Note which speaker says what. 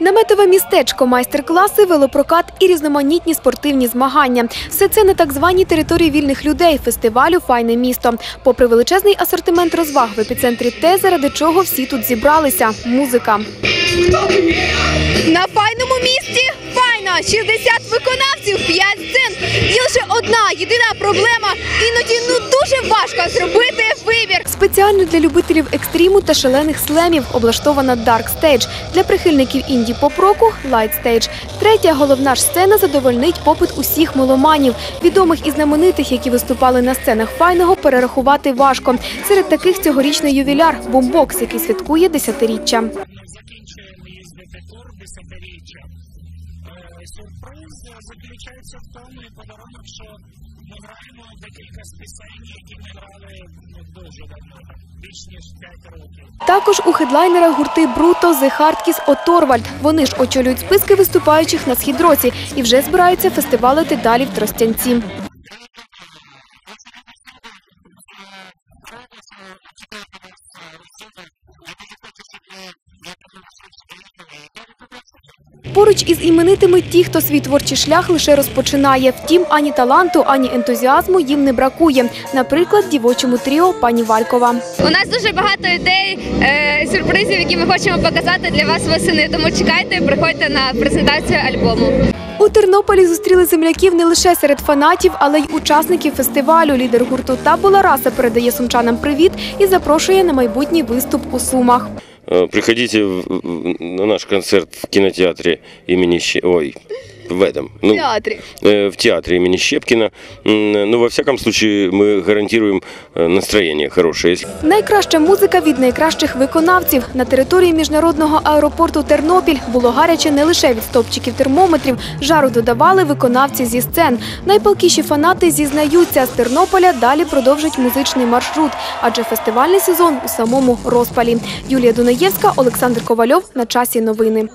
Speaker 1: Наметове містечко, майстер-класи, велопрокат і різноманітні спортивні змагання. Все це на так званій території вільних людей фестивалю Файне місто. Попри величезний асортимент розваг в епіцентрі те, заради чого всі тут зібралися музика. На файному місці файно! 60 виконавців, 5 сцен. Є лише одна єдина проблема. Іноді ну дуже важко зробити вибір. Спеціально для любителів екстриму та шалених слемів облаштована Dark Stage. Для прихильників інді поп-року – Light Stage. Третя головна ж сцена задовольнить попит усіх меломанів. Відомих і знаменитих, які виступали на сценах файного, перерахувати важко. Серед таких цьогорічний ювіляр – бумбокс, який святкує десятиріччя.
Speaker 2: Е, Сюрприз заключається в тому і подарунок, що ми граємо декілька з пісень, які ми грали ну, дуже давно, більш ніж 5 років.
Speaker 1: Також у хедлайнерах гурти Бруто, The Hardkiss, Оторвальд. Вони ж очолюють списки виступаючих на східроці і вже збираються фестивалити далі в Тростянці. Поруч із іменитими ті, хто свій творчий шлях лише розпочинає. Втім, ані таланту, ані ентузіазму їм не бракує. Наприклад, дівочому тріо пані Валькова.
Speaker 3: У нас дуже багато ідей, е, сюрпризів, які ми хочемо показати для вас восени. Тому чекайте, приходьте на презентацію альбому.
Speaker 1: У Тернополі зустріли земляків не лише серед фанатів, але й учасників фестивалю. Лідер гурту Табула Раса передає сумчанам привіт і запрошує на майбутній виступ у Сумах.
Speaker 4: Э, Приходите на наш концерт в кинотеатре имени. Ой, в этом. Ну,
Speaker 1: театрі.
Speaker 4: э, в театре имени Щепкина. М, Ну, во всяком случае, мы гарантируем э, настроение хорошее. Если
Speaker 1: Найкраща музика від найкращих виконавців. На території міжнародного аеропорту Тернопіль було гаряче не лише від стопчиків термометрів. Жару додавали виконавці зі сцен. Найпалкіші фанати зізнаються, з Тернополя далі продовжать музичний маршрут, адже фестивальний сезон у самому розпалі. Юлія Дунаєвська, Олександр Ковальов. На часі новини.